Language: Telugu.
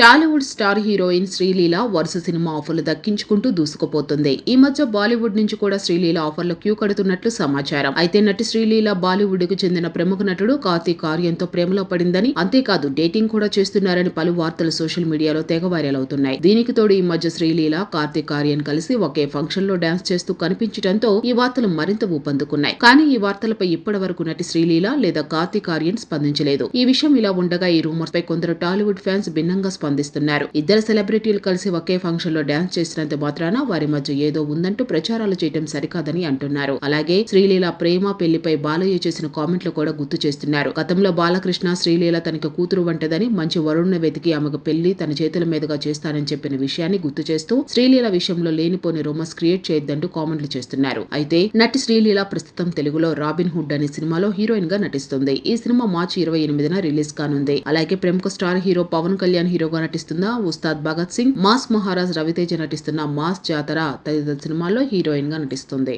టాలీవుడ్ స్టార్ హీరోయిన్ శ్రీలీల వరుస సినిమా ఆఫర్లు దక్కించుకుంటూ దూసుకుపోతుంది. ఈ మధ్య బాలీవుడ్ నుంచి కూడా శ్రీలీల ఆఫర్లు క్యూ కడుతున్నట్లు సమాచారం. అయితే నటి శ్రీలీల బాలీవుడ్కు చెందిన ప్రముఖ నటుడు కార్తీక్ ఆర్యంతో ప్రేమలో పడిందని అంతేకాదు డేటింగ్ కూడా చేస్తున్నారని పలు వార్తలు సోషల్ మీడియాలో తెగ వైరల్ అవుతున్నాయి. దీనికి తోడు ఈ మధ్య శ్రీలీల కార్తీక్ ఆర్యన్ కలిసి ఒకే ఫంక్షన్లో డాన్స్ చేస్తూ కనిపించడంతో ఈ వార్తలు మరింత ఊపందుకున్నాయి. కానీ ఈ వార్తలపై ఇప్పటి వరకు నటి శ్రీలీల లేదా కార్తీక్ ఆర్యన్ స్పందించలేదు. ఈ విషయం ఇలా ఉండగా ఈ రూమర్స్ పై కొందరు టాలీవుడ్ ఫ్యాన్స్ భిన్నంగా స్పందిస్తున్నారు. ఇద్దరు సెలబ్రిటీలు కలిసి ఒకే ఫంక్షన్లో డాన్స్ చేసినంత మాత్రాన వారి మధ్య ఏదో ఉందంటూ ప్రచారాలు చేయడం సరికాదని అంటున్నారు. అలాగే శ్రీలీల ప్రేమ పెళ్ళిపై బాలయ్య చేసిన కామెంట్లు కూడా గుర్తు చేస్తున్నారు. గతంలో బాలకృష్ణ శ్రీలీల తనకి కూతురు వంటదని మంచి వరుణ్ణ వెతికి ఆమెకు పెళ్ళి తన చేతుల మీదుగా చేస్తానని చెప్పిన విషయాన్ని గుర్తు చేస్తూ శ్రీలీల విషయంలో లేనిపోని రూమర్స్ క్రియేట్ చేయొద్దంటూ కామెంట్లు చేస్తున్నారు. అయితే నటి శ్రీలీల ప్రస్తుతం తెలుగులో రాబిన్ హుడ్ అనే సినిమాలో హీరోయిన్గా నటిస్తుంది. ఈ సినిమా మార్చి ఇరవై ఎనిమిదిన రిలీజ్ కానుంది. అలాగే ప్రముఖ star hero Pawan Kalyan hero హీరోగా నటిస్తున్న ఉస్తాద్ భగత్ సింగ్ మాస్ మహారాజ్ రవితేజ నటిస్తున్న మాస్ జాతర తదితర సినిమాల్లో హీరోయిన్గా నటిస్తుంది.